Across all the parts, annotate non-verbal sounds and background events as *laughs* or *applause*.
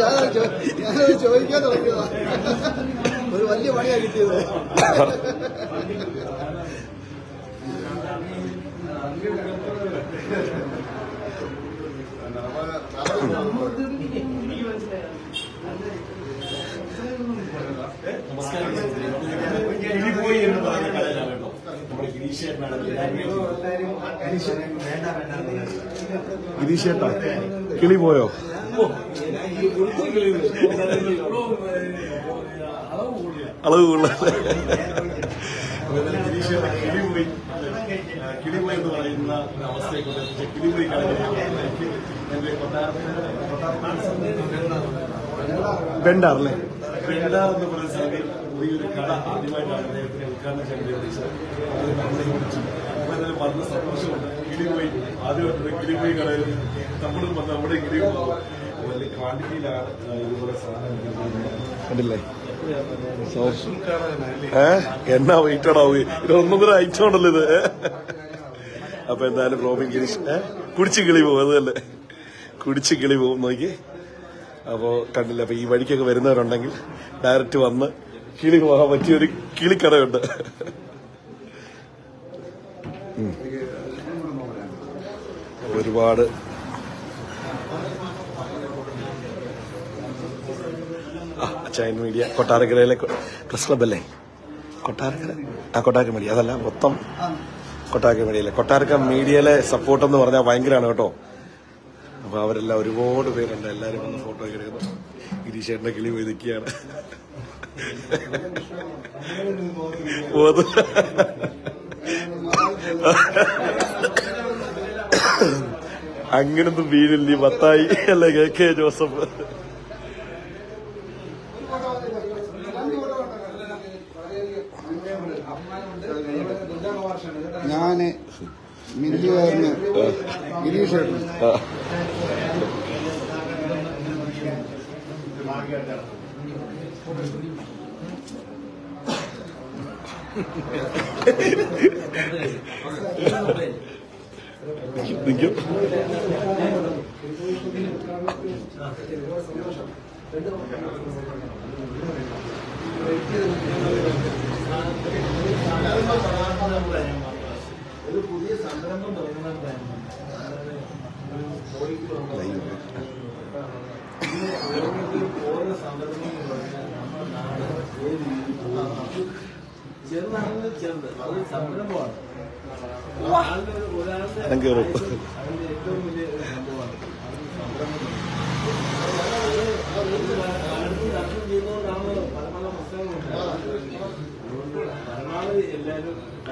ഞാനത് ചോദിക്കാൻ തുടങ്ങിയതാ ഒരു വലിയ പണിയാ കിട്ടിയത് കിളിപോയി എന്ന് പറയുന്ന കടയിലാണ് കേട്ടോ ഗിരീഷേട്ടനാണ് ഗിരീഷേട്ടാ കിളി പോയോ? അളവ് കൂടുതൽ. കിളിപോയി കിളിപോയി എന്ന് പറയുന്ന ഒരു അവസ്ഥയെ കൊണ്ട് എത്തിച്ച കിളിപോയി കടയിലേക്ക് എന്റെ കൊട്ടാരത്തിന്റെ ബെണ്ടാറല്ലേ വെണ്ട എന്ന് പറയുന്ന സ്ഥലത്തിൽ പുതിയൊരു കട ആദ്യമായിട്ടാണ് അദ്ദേഹത്തിന് ഉദ്ഘാടനം ചെയ്യാൻ അത് നമ്മളെ വിളിച്ചു അപ്പൊ എന്തായാലും വളരെ സന്തോഷമുണ്ട്. കിളിപോയി ആദ്യമായിട്ടൊരു കിളിപോയി കടയിൽ നമ്മളും വന്ന് നമ്മുടെ വലിയ ക്വാണ്ടിറ്റിയിലാണ് ഇതുപോലെ സാധനം എന്നാ വെയിറ്റഡാവും ഇതൊന്നും കൂടെ അയച്ചോണ്ടല്ലോ ഇത്. അപ്പൊ എന്തായാലും റോബിൻ ഗിരീഷ് കുടിച്ച് കിളി പോകും അതല്ലേ കുടിച്ച് കിളി പോകും നോക്കി അപ്പോ കണ്ടില്ല അപ്പൊ ഈ വഴിക്കൊക്കെ വരുന്നവരുണ്ടെങ്കിൽ ഡയറക്റ്റ് വന്ന് കിളി പോകാൻ പറ്റിയൊരു കിളിക്കടയുണ്ട് ഒരുപാട്. ചൈൻ മീഡിയ കൊട്ടാരക്കരയിലെ പ്രസ് ക്ലബല്ലേ കൊട്ടാരക്കര? ആ കൊട്ടാരക്കര മീഡിയ. അതല്ല മൊത്തം കൊട്ടാരക്കര മീഡിയയിലെ. കൊട്ടാരക്കര മീഡിയയിലെ സപ്പോർട്ട് എന്ന് പറഞ്ഞാൽ ഭയങ്കരമാണ് കേട്ടോ. അപ്പൊ അവരെല്ലാം ഒരുപാട് പേരുണ്ട് എല്ലാരും വന്ന് ഫോട്ടോ ഒക്കെ എടുക്കുന്നു ഗിരീഷേട്ടന്റെ കിളി പോയി നിൽക്കുകയാണ് *laughs* അങ്ങനൊന്നും വീടില്ല മത്തായി അല്ലെ കെ കെ ജോസഫ്? ഞാൻ മില്ലുകാരന് ഗിരീഷേട്ടൻ ആ. നിൽക്കും ഒരു ചെറുതാണെങ്കിൽ ചെറുത് അത് സംരംഭമാണ്. ഒരാളുടെ ഒരാളുടെ ഞാൻ കയറും അതിന്റെ ഏറ്റവും വലിയ ഒരു സംഭവമാണ് സംരംഭം കാലത്ത് ചർച്ച ചെയ്യുന്നതുകൊണ്ടാണ് പല പല പ്രശ്നങ്ങളുണ്ട് അതുകൊണ്ട് പരമാവധി എല്ലാവരും പറ്റുന്നത് കയ്യിൽ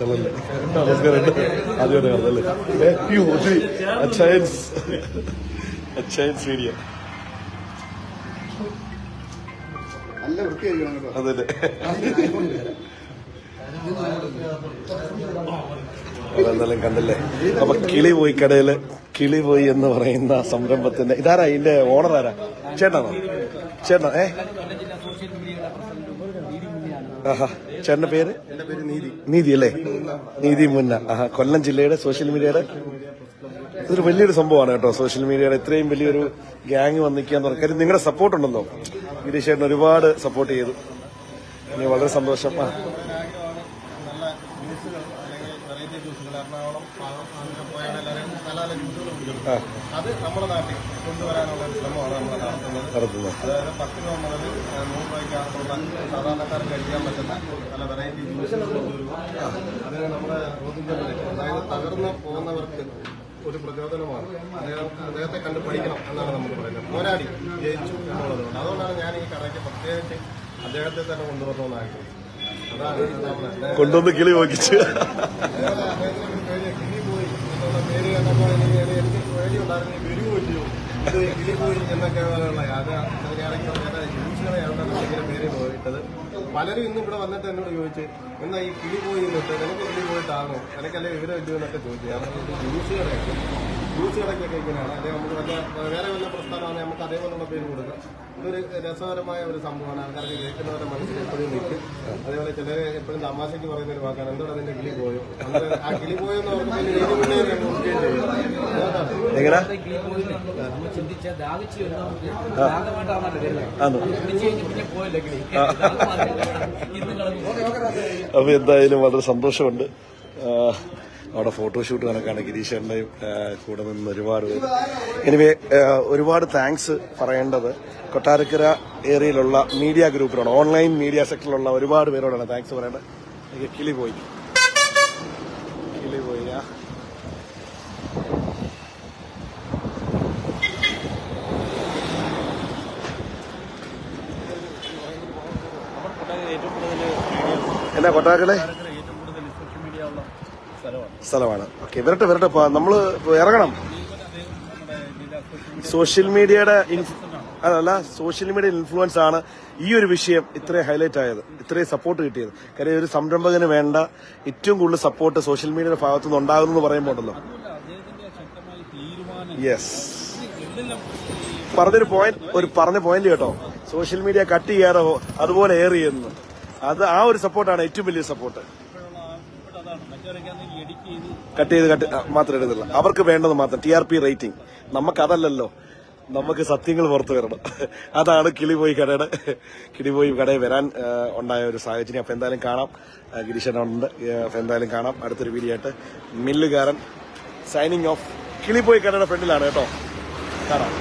ഇഷ്ടമല്ലേ നമസ്കാരം ആദ്യമായിട്ട് കാണുന്നല്ലേ ഏ, അയ്യോ ഒത്തിരി അച്ചയൻസ് അച്ചയൻസ് മീഡിയ നല്ല വൃത്തിയായിരിക്കണം കേട്ടോ. അതല്ലേ അതെന്തായാലും കണ്ടില്ലേ? അപ്പൊ കിളി പോയി കടയിൽ കിളി പോയി എന്ന് പറയുന്ന സംരംഭത്തിന്റെ ഇതാരാ ഇതിന്റെ ഓണർ ആരാ? ചേട്ടനാണോ? ചേട്ടനാ ഏ? ആഹാ. ചേട്ടന്റെ പേര്? നീതി. അല്ലേ? നീതി മുന്ന. ആഹാ കൊല്ലം ജില്ലയുടെ സോഷ്യൽ മീഡിയയുടെ ഇതൊരു വലിയൊരു സംഭവമാണ് കേട്ടോ സോഷ്യൽ മീഡിയയുടെ ഇത്രയും വലിയൊരു ഗ്യാങ് വന്നിക്കാന്ന് പറഞ്ഞ കാര്യം നിങ്ങളുടെ സപ്പോർട്ട് ഉണ്ടല്ലോ ഗിരീഷ് ചേട്ടൻ ഒരുപാട് സപ്പോർട്ട് ചെയ്തു. വളരെ സന്തോഷം ആ നല്ല ജ്യൂസുകൾ അല്ലെങ്കിൽ വെറൈറ്റി ജ്യൂസുകൾ എറണാകുളം പോയാണ് എല്ലാവരും ജ്യൂസുകൾ കുടിക്കുന്നത് ആ. അത് നമ്മുടെ നാട്ടിൽ കൊണ്ടുവരാനുള്ള ഒരു ശ്രമമാണ് നമ്മൾ നടത്തുന്നത്. അതായത് പത്ത് രൂപ മുതൽ നൂറ് രൂപയ്ക്കകത്തുള്ള സാധാരണക്കാർക്ക് കഴിക്കാൻ പറ്റുന്ന പല വെറൈറ്റി ജ്യൂസുകൾ കൊണ്ടുവരുക. അതിന് നമ്മുടെ റോബിൻചന്ദ്രൻ അതായത് തകർന്ന് പോകുന്നവർക്ക് ഒരു പ്രചോദനമാണ്. അദ്ദേഹം അദ്ദേഹത്തെ കണ്ട് പഠിക്കണം എന്നാണ് നമ്മൾ പറയുന്നത്. പോരാടി ജയിച്ചു എന്നുള്ളതുകൊണ്ട്. അതുകൊണ്ടാണ് ഞാൻ ഈ കടയ്ക്ക് പ്രത്യേകിച്ച് അദ്ദേഹത്തെ തന്നെ കൊണ്ടുവരണമെന്ന് കൊണ്ടുവന്ന് കിളി നോക്കിച്ച്. പലരും ഇന്ന് ഇവിടെ വന്നിട്ട് എന്നോട് ചോദിച്ചു എന്നാ ഈ കിളി പോയി എന്നിട്ട് നിനക്ക് കിളി പോയിട്ടാണോ നിനക്കല്ലേ വിവരം ഇല്ലയോ എന്നൊക്കെ ചോദിച്ചു ഞാൻ ജ്യൂസുകളായിട്ട് ജ്യൂസ് കടയൊക്കെ ജ്യൂസ് കടയ്ക്കൊക്കെ ഇങ്ങനെയാണ്. അല്ലെങ്കിൽ നമുക്ക് വല്ല വേറെ വല്ല പ്രസ്ഥാനമാണെങ്കിൽ നമുക്ക് അതേപോലുള്ള പേര് കൊടുക്കാം. ഇതൊരു രസകരമായ ഒരു സംഭവമാണ്. ആൾക്കാർക്ക് കേൾക്കുന്നവരുടെ മനസ്സിൽ എപ്പോഴും നിൽക്കും. അതേപോലെ ചിലർ എപ്പോഴും തമാശയ്ക്ക് പറയുന്ന ഒരു വാക്കാണ്. എന്താണ് അതിന്റെ കിളി പോയോ? ആ കിളി പോയോ എന്ന് പറഞ്ഞാൽ ദാഹിച്ചു ദാഹമായിട്ടാണല്ലോ പിന്നെ പോയല്ലോ കിളി. അപ്പൊ എന്തായാലും വളരെ സന്തോഷമുണ്ട്. അവിടെ ഫോട്ടോഷൂട്ട് കണക്കാണ് ഗിരീഷേട്ടന്റെയും കൂടെ നിന്ന് ഒരുപാട് പേര്. എനിവേ ഒരുപാട് താങ്ക്സ് പറയേണ്ടത് കൊട്ടാരക്കര ഏരിയയിലുള്ള മീഡിയ ഗ്രൂപ്പിനോട് ഓൺലൈൻ മീഡിയ സെക്ടറിലുള്ള ഒരുപാട് പേരോടാണ് താങ്ക്സ് പറയേണ്ടത്. എനിക്ക് കിളി പോയി. കിളി പോയി. എന്നാ കൊട്ടാരക്കര സ്ഥലമാണ്. ഓക്കെ വരട്ടെ വരട്ടെ നമ്മൾ ഇറങ്ങണം. സോഷ്യൽ മീഡിയയുടെ അതല്ല സോഷ്യൽ മീഡിയ ഇൻഫ്ലുവൻസ് ആണ് ഈ ഒരു വിഷയം ഇത്രയും ഹൈലൈറ്റ് ആയത് ഇത്രയും സപ്പോർട്ട് കിട്ടിയത്. കാര്യം ഒരു സംരംഭകന് വേണ്ട ഏറ്റവും കൂടുതൽ സപ്പോർട്ട് സോഷ്യൽ മീഡിയയുടെ ഭാഗത്തു നിന്ന് ഉണ്ടാകുന്നു ഉണ്ടല്ലോ. യെസ് പറഞ്ഞൊരു പോയിന്റ് ഒരു പറഞ്ഞ പോയിന്റ് കേട്ടോ. സോഷ്യൽ മീഡിയ കട്ട് ചെയ്യാറോ അതുപോലെ ചെയ്യുന്നു അത് ആ ഒരു സപ്പോർട്ടാണ് ഏറ്റവും വലിയ സപ്പോർട്ട് കട്ട് ചെയ്ത് കട്ട് മാത്രം എടുത്തില്ല അവർക്ക് വേണ്ടത് മാത്രം ടി ആർ പി റേറ്റിംഗ് നമുക്ക് അതല്ലല്ലോ. നമുക്ക് സത്യങ്ങൾ പുറത്തു വരണം. അതാണ് കിളിപോയി കടയുടെ കിളിപോയി കടയിൽ വരാൻ ഉണ്ടായ ഒരു സാഹചര്യം. അപ്പൊ എന്തായാലും കാണാം. ഗിരീശനുണ്ട് അപ്പൊ എന്തായാലും കാണാം. അടുത്തൊരു വീഡിയോ ആയിട്ട് മില്ലുകാരൻ സൈനിങ് ഓഫ് കിളിപോയി കടയുടെ ഫ്രണ്ടിലാണ് കേട്ടോ. കാണാം.